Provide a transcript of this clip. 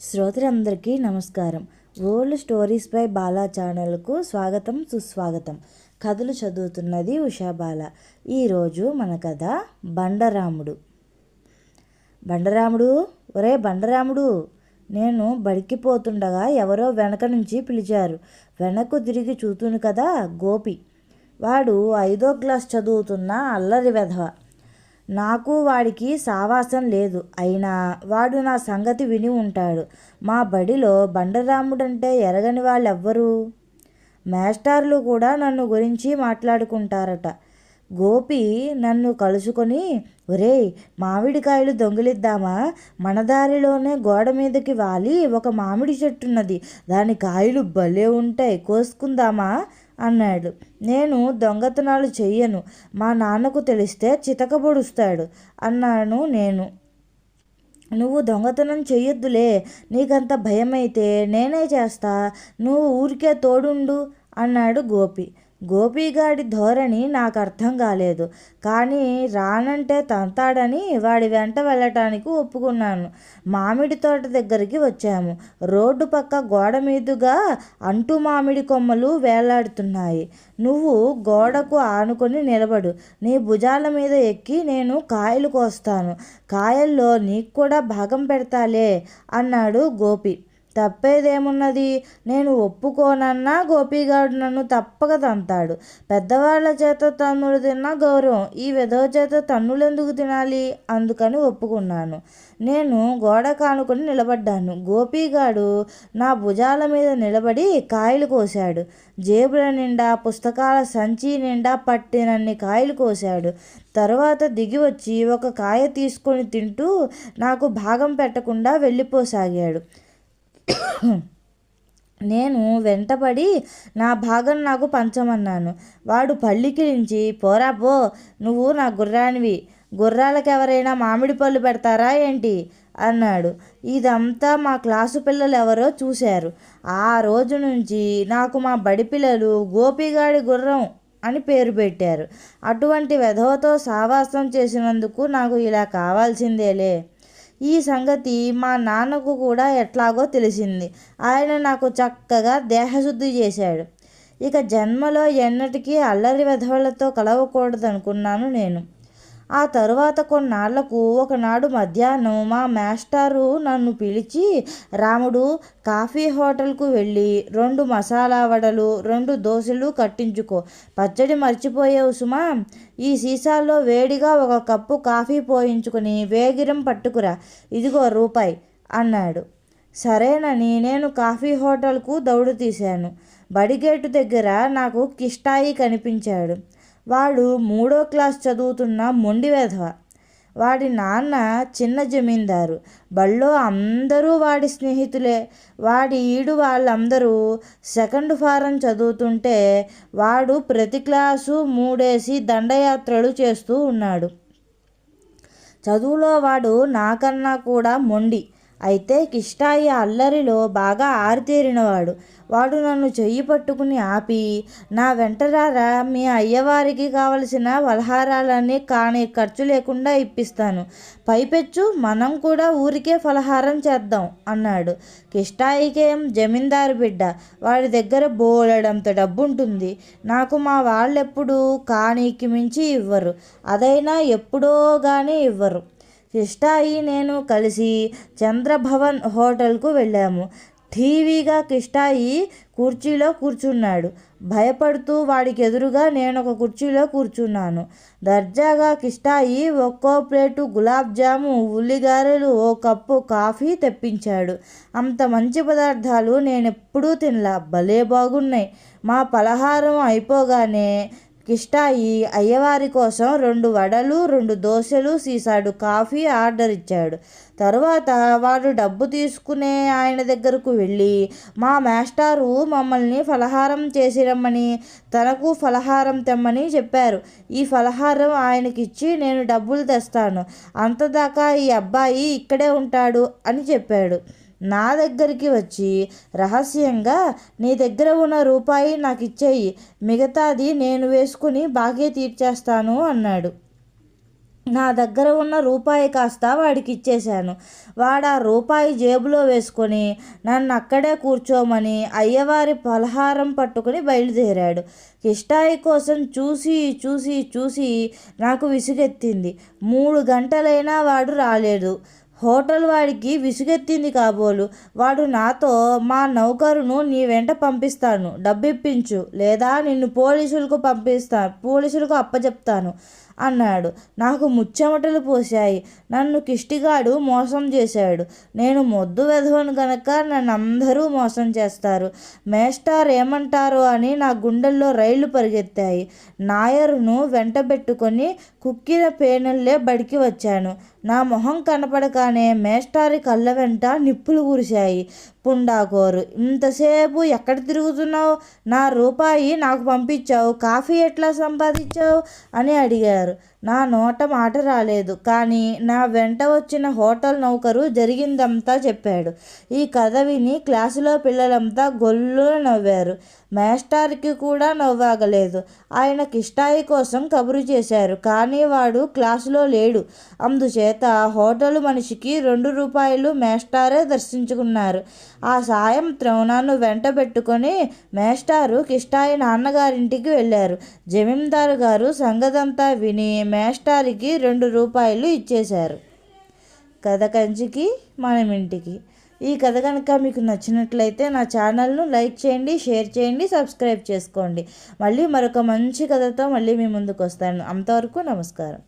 శ్రోతలందరికీ నమస్కారం. Old stories by Bala ఛానల్కు స్వాగతం సుస్వాగతం. కథలు చదువుతున్నది ఉషా బాల. ఈరోజు మన కథ బండరాముడు. బండరాముడు? ఒరే బండరాముడు! నేను బడికి పోతుండగా ఎవరో వెనక నుంచి పిలిచారు. వెనక్కు తిరిగి చూతును కదా గోపి. వాడు ఐదో క్లాస్ చదువుతున్న అల్లరి వెధవ. నాకు వాడికి సావాసం లేదు. అయినా వాడు నా సంగతి విని ఉంటాడు. మా బడిలో బండరాముడంటే ఎరగని వాళ్ళెవ్వరు? మేస్టార్లు కూడా నన్ను గురించి మాట్లాడుకుంటారట. గోపి నన్ను కలుసుకొని ఒరేయ్ మామిడికాయలు దొంగిలిద్దామా? మన దారిలోనే గోడ మీదకి వాలి ఒక మామిడి చెట్టున్నది. దాని కాయలు భలే ఉంటాయి కోసుకుందామా? అన్నాడు. నేను దొంగతనాలు చెయ్యను. మా నాన్నకు తెలిస్తే చితకబొడుస్తాడు అన్నాను నేను. నువ్వు దొంగతనం చెయ్యొద్దులే. నీకంత భయమైతే నేనే చేస్తా. నువ్వు ఊరికే తోడుండు అన్నాడు గోపి. గోపిగాడి ధోరణి నాకు అర్థం కాలేదు. కానీ రానంటే తంతాడని వాడి వెంట వెళ్ళటానికి ఒప్పుకున్నాను. మామిడి తోట దగ్గరికి వచ్చాము. రోడ్డు పక్క గోడ మీదుగా అంటు మామిడి కొమ్మలు వేలాడుతున్నాయి. నువ్వు గోడకు ఆనుకొని నిలబడు. నీ భుజాల మీద ఎక్కి నేను కాయలు కోస్తాను. కాయల్లో నీకు కూడా భాగం పెడతాలే అన్నాడు గోపి. తప్పేదేమున్నది? నేను ఒప్పుకోనన్నా గోపిగాడు నన్ను తప్పక తంతాడు. పెద్దవాళ్ళ చేత తన్నులు తిన్నా గౌరవం ఈ విధవ చేత తన్నులు ఎందుకు తినాలి? అందుకని ఒప్పుకున్నాను. నేను గోడ కానుకొని నిలబడ్డాను. గోపిగాడు నా భుజాల మీద నిలబడి కాయలు కోశాడు. జేబుల నిండా పుస్తకాల సంచి నిండా పట్టినన్ని కాయలు కోశాడు. తర్వాత దిగి వచ్చి ఒక కాయ తీసుకొని తింటూ నాకు భాగం పెట్టకుండా వెళ్ళిపోసాగాడు. నేను వెంటపడి నా భాగం నాకు పంచమన్నాను. వాడు పళ్ళికిలించి పోరా పో నువ్వు నా గుర్రానివి. గుర్రాలకు ఎవరైనా మామిడి పళ్ళు పెడతారా ఏంటి? అన్నాడు. ఇదంతా మా క్లాసు పిల్లలు ఎవరో చూశారు. ఆ రోజు నుంచి నాకు మా బడి పిల్లలు గోపిగాడి గుర్రం అని పేరు పెట్టారు. అటువంటి వెధవతో సావాసం చేసినందుకు నాకు ఇలా కావాల్సిందేలే. ఈ సంగతి మా నాన్నకు కూడా ఎట్లాగో తెలిసింది. ఆయన నాకు చక్కగా దేహశుద్ధి చేశాడు. ఇక జన్మలో ఎన్నటికీ అల్లరి వెధవలతో కలవకూడదనుకున్నాను నేను. ఆ తరువాత కొన్నాళ్ళకు ఒకనాడు మధ్యాహ్నం మా మాస్టారు నన్ను పిలిచి రాముడు కాఫీ హోటల్కు వెళ్ళి రెండు మసాలా వడలు రెండు దోశలు కట్టించుకో. పచ్చడి మర్చిపోయావు సుమా. ఈ సీసాల్లో వేడిగా ఒక కప్పు కాఫీ పోయించుకుని వేగిరం పట్టుకురా. ఇదిగో రూపాయి అన్నాడు. సరేనని నేను కాఫీ హోటల్కు దౌడు తీశాను. బడిగేటు దగ్గర నాకు కిష్టాయి కనిపించాడు. వాడు మూడో క్లాస్ చదువుతున్న మొండి వెధవ వాడి నాన్న చిన్న జమీందారు. బళ్ళో అందరూ వాడి స్నేహితులే. వాడి ఈడు వాళ్ళందరూ సెకండ్ ఫారం చదువుతుంటే వాడు ప్రతి క్లాసు మూడేసి దండయాత్రలు చేస్తూ ఉన్నాడు. చదువులో వాడు నాకన్నా కూడా మొండి. అయితే కిష్టాయి అల్లరిలో బాగా ఆరితేరినవాడు. వాడు నన్ను చెయ్యి పట్టుకుని ఆపి నా వెంటరారా మీ అయ్యవారికి కావలసిన ఫలహారాలన్నీ కాని ఖర్చు లేకుండా ఇప్పిస్తాను. పైపెచ్చు మనం కూడా ఊరికే ఫలహారం చేద్దాం అన్నాడు. కిష్టాయికేం జమీందారు బిడ్డ వాడి దగ్గర బోలెడంత డబ్బుంటుంది. నాకు మా వాళ్ళెప్పుడు కానీకి మించి ఇవ్వరు. అదైనా ఎప్పుడో కానీ ఇవ్వరు. కిష్టాయి నేను కలిసి చంద్రభవన్ హోటల్కు వెళ్ళాము. టీవీగా కిష్టాయి కుర్చీలో కూర్చున్నాడు. భయపడుతూ వాడికి ఎదురుగా నేను ఒక కుర్చీలో కూర్చున్నాను. దర్జాగా కిష్టాయి ఒక్కో ప్లేటు గులాబ్ జాము ఉల్లిగారెలు ఓ కప్పు కాఫీ తెప్పించాడు. అంత మంచి పదార్థాలు నేనెప్పుడూ తినలా. భలే బాగున్నాయి. మా పలహారం అయిపోగానే కిష్టాయి అయ్యవారి కోసం రెండు వడలు రెండు దోశలు సీసాడు కాఫీ ఆర్డర్ ఇచ్చాడు. తరువాత వాడు డబ్బు తీసుకునే ఆయన దగ్గరకు వెళ్ళి మా మాస్టారు మమ్మల్ని ఫలహారం చేసి రమ్మని తనకు ఫలహారం తెమ్మని చెప్పారు. ఈ ఫలహారం ఆయనకిచ్చి నేను డబ్బులు తెస్తాను. అంతదాకా ఈ అబ్బాయి ఇక్కడే ఉంటాడు అని చెప్పాడు. నా దగ్గరికి వచ్చి రహస్యంగా నీ దగ్గర ఉన్న రూపాయి నాకు ఇచ్చేయి మిగతాది నేను వేసుకుని బాకీ తీర్చేస్తాను అన్నాడు. నా దగ్గర ఉన్న రూపాయి కాస్త వాడికి ఇచ్చేశాను వాడు ఆ రూపాయి జేబులో వేసుకొని నన్ను అక్కడే కూర్చోమని అయ్యవారి పలహారం పట్టుకుని బయలుదేరాడు. కిష్టాయి కోసం చూసి చూసి చూసి నాకు విసుగెత్తింది. మూడు గంటలైనా వాడు రాలేదు. హోటల్ వాడికి విసుగెత్తింది కాబోలు. వాడు నాతో మా నౌకరును నీ వెంట పంపిస్తాను. డబ్బిప్పించు. లేదా నిన్ను పోలీసులకు పంపిస్తాను పోలీసులకు అప్పచెప్తాను అన్నాడు. నాకు ముచ్చెమటలు పోశాయి. నన్ను కిష్టిగాడు మోసం చేశాడు. నేను మొద్దు వెధవను గనక నన్ను అందరూ మోసం చేస్తారు. మేస్టార్ ఏమంటారు అని నా గుండెల్లో రైళ్ళు పరిగెత్తాయి. నాయరును వెంటబెట్టుకొని కుక్కిన పేనల్లే బడికి వచ్చాను. నా మొహం కనపడగానే మేస్టారి కళ్ళ వెంట నిప్పులు కురిశాయి. పుండాకోరు ఇంతసేపు ఎక్కడ తిరుగుతున్నావు? నా రూపాయి నాకు పంపించావు. కాఫీ ఎట్లా సంపాదించావు? అని అడిగారు. నా నోట మాట రాలేదు. కానీ నా వెంట వచ్చిన హోటల్ నౌకరు జరిగిందంతా చెప్పాడు. ఈ కథ విని క్లాసులో పిల్లలంతా గొల్లు నవ్వారు. మేస్టార్కి కూడా నవ్వాగలేదు. ఆయన కిష్టాయి కోసం కబురు చేశారు. కానీ వాడు క్లాసులో లేడు. అందుచేత హోటల్ మనిషికి రెండు రూపాయలు మేస్టారే దర్శించుకున్నారు. ఆ సాయంత్రం నన్ను వెంట పెట్టుకొని మేస్టారు కిష్టాయి నాన్నగారింటికి వెళ్ళారు. జమీందారు గారు సంగదంతా విని మేష్టారికి రెండు రూపాయలు ఇచ్చేశారు. కథ కంచికి మనం ఇంటికి ఈ కథ కనుక మీకు నచ్చినట్లయితే నా ఛానల్ను లైక్ చేయండి షేర్ చేయండి సబ్స్క్రైబ్ చేసుకోండి. మళ్ళీ మరొక మంచి కథతో మళ్ళీ మీ ముందుకు వస్తాను అంతవరకు నమస్కారం.